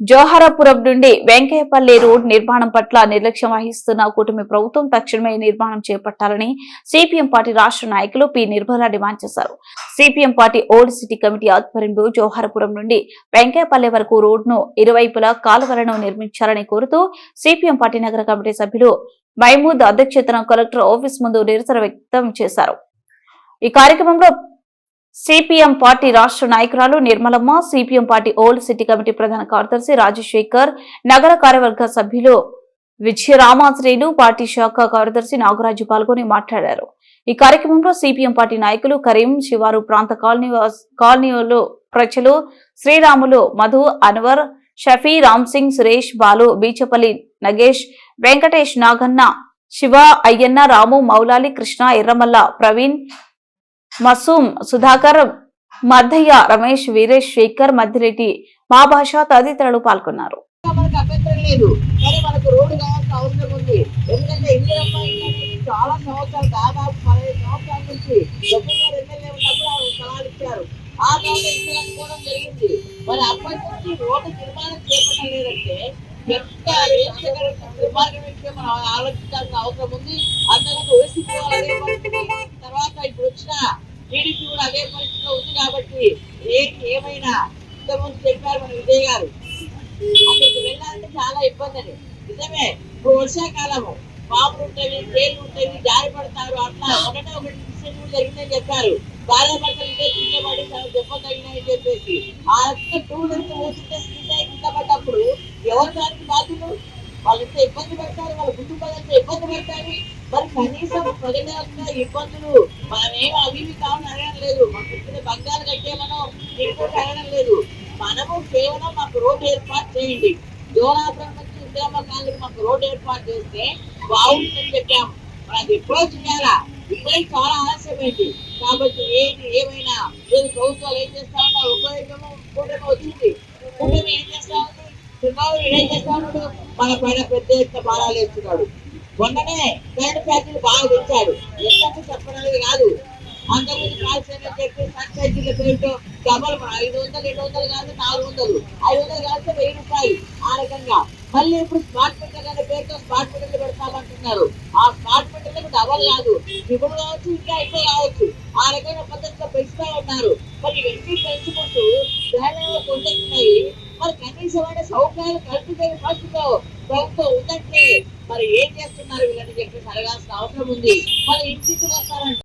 జోహరాపురం నుండి వెంకయ్యపల్లి రోడ్ నిర్మాణం పట్ల నిర్లక్ష్యం వహిస్తున్న కూటమి ప్రభుత్వం తక్షణమే నిర్మాణం చేపట్టాలని సిపిఎం పార్టీ రాష్ట్ర నాయకులు పి నిర్మల డిమాండ్ చేశారు. CPM party old city committee ఆధ్వర్యంలో జోహారపురం నుండి వెంకయ్యపల్లి వరకు రోడ్ను ఇరువైపులా కాలువలను నిర్మించాలని కోరుతూ సిపిఎం పార్టీ నగర కమిటీ సభ్యులు మహమూద్ అధ్యక్షతన కలెక్టర్ ఆఫీస్ ముందు నిరసన వ్యక్తం చేశారు. ఈ కార్యక్రమంలో సిపిఎం పార్టీ రాష్ట్ర నాయకురాలు Nirmalamma CPM party old city committee ప్రధాన కార్యదర్శి రాజశేఖర్ నగర కార్యవర్గ సభ్యులు విజయరామాశ్రేయులు పార్టీ శాఖ కార్యదర్శి నాగరాజు పాల్గొని మాట్లాడారు. ఈ కార్యక్రమంలో సిపిఎం పార్టీ నాయకులు కరీం శివారు ప్రాంత కాలనీ కాలనీలో ప్రజలు శ్రీరాములు మధు అన్వర్ షఫీ రామ్ సింగ్ సురేష్ బాలు బీచపల్లి నగేష్ వెంకటేష్ నాగన్న శివ అయ్యన్న రాము మౌలాలి కృష్ణ ఎర్రమల్ల ప్రవీణ్ మసూమ్ సుధాకర్ మద్దయ్య రమేష్ వీరేష్ శేఖర్ మధ్యరెడ్డి మా భాష తదితరులు పాల్గొన్నారు. మనకు అభ్యంతరం లేదు. కానీ మనకు రోడ్డు కావాల్సిన అవసరం ఉంది. ఎందుకంటే ఇందిరమ్మ చాలా సంవత్సరాలు దాదాపు సంవత్సరాల నుంచి గారు ఎమ్మెల్యే ఉన్నప్పుడు ఆవిడ సలహాలు ఇచ్చారు. ఆ జరిగింది. మరి అప్పటి నుంచి రోడ్డు నిర్మాణం చేపట్టడం లేదంటే ఎంత విషయం మనం ఆలోచించాల్సిన అవసరం ఉంది. అందరికీ తర్వాత ఇప్పుడు వచ్చిన టీడీపీ కూడా అదే పరిస్థితిలో ఉంది కాబట్టి ఏది ఏమైనా ఇంతకుముందు చెప్పారు మన విజయ్ గారు. అక్కడికి వెళ్ళాలంటే చాలా ఇబ్బంది అని నిజమే ఇప్పుడు వర్షాకాలము. పాములు ఉంటాయి తేలు ఉంటాయి జారి పడతారు అట్లా ఒకటే ఒకటి ఇన్సిడెంట్ జరిగిందని చెప్పారు. భార్య భర్తలు ఇదే కింద పడి చాలా దెబ్బ తగినాయని చెప్పేసి. ఆ యొక్క టూ వీలర్స్ పోతుంటే కింద కింద పడ్డప్పుడు ఎవరు దానికి బాధ్యులు? వాళ్ళు ఎంత ఇబ్బంది పడతారు వాళ్ళ కుటుంబాలు ఎంత ఇబ్బంది పడతారు? మరి కనీసం ప్రజల ఇబ్బందులు. మనమేం అవి ఇవి కావాలని అడగడం లేదు మాకు ఇచ్చిన బంగారు కట్టేమనో ఇంకోటి అడగడం లేదు. మనము కేవలం మాకు రోడ్డు ఏర్పాటు చేయండి. దూరాపురం నుంచి ఇందిరమ్మ మాకు రోడ్డు ఏర్పాటు చేస్తే బాగుంటుందని చెప్పాము. మరి అది ఎప్పుడో చేయాలా ఇప్పుడే చాలా ఆలస్యమైంది. కాబట్టి ఏది ఏమైనా ఈరోజు ప్రభుత్వాలు ఏం చేస్తా ఉన్నా ఉపయోగము కూటమి వచ్చింది కూటమి ఏం చేస్తా ఉంది? చంద్రబాబు ఏం చేస్తా ఉన్నాడు? మన పైన పెద్ద ఎత్తున భారాలు వేస్తున్నాడు. మొన్ననే కరెంట్ ఫ్యాక్టరీలు బాగా తెచ్చాడు ఎంత చెప్పడానికి కాదు అంతకుముందు కాల్సిన చెప్పి సబ్సిడీల పేరుతో డబల్ ఐదు వందలు రెండు వందలు కాదు నాలుగు వందలు. ఐదు వందలు కాదు వెయ్యి రూపాయలు ఆ రకంగా. మళ్ళీ ఇప్పుడు స్మార్ట్ మీటర్ అనే పేరుతో స్మార్ట్ మీటర్లు పెడతామంటున్నారు. ఆ స్మార్ట్ మీటర్లకు డబల్ కాదు. ఇప్పుడు కావచ్చు ఇంకా ఎక్కువ కావచ్చు. ఆ రకమైన పద్ధతిలో పెంచుతా ఉన్నారు. మరి ఇవన్నీ పెంచుకుంటూ ధరలు పొందుతున్నాయి మరి కనీసమైన సౌకర్యాలు కల్పించే పరిస్థితిలో ప్రభుత్వం ఉందంటే మరి ఏం చేస్తున్నారు? వీళ్ళని చెప్పేసి అడగాల్సిన అవసరం ఉంది. మరి ఇంటికి వస్తారంటే.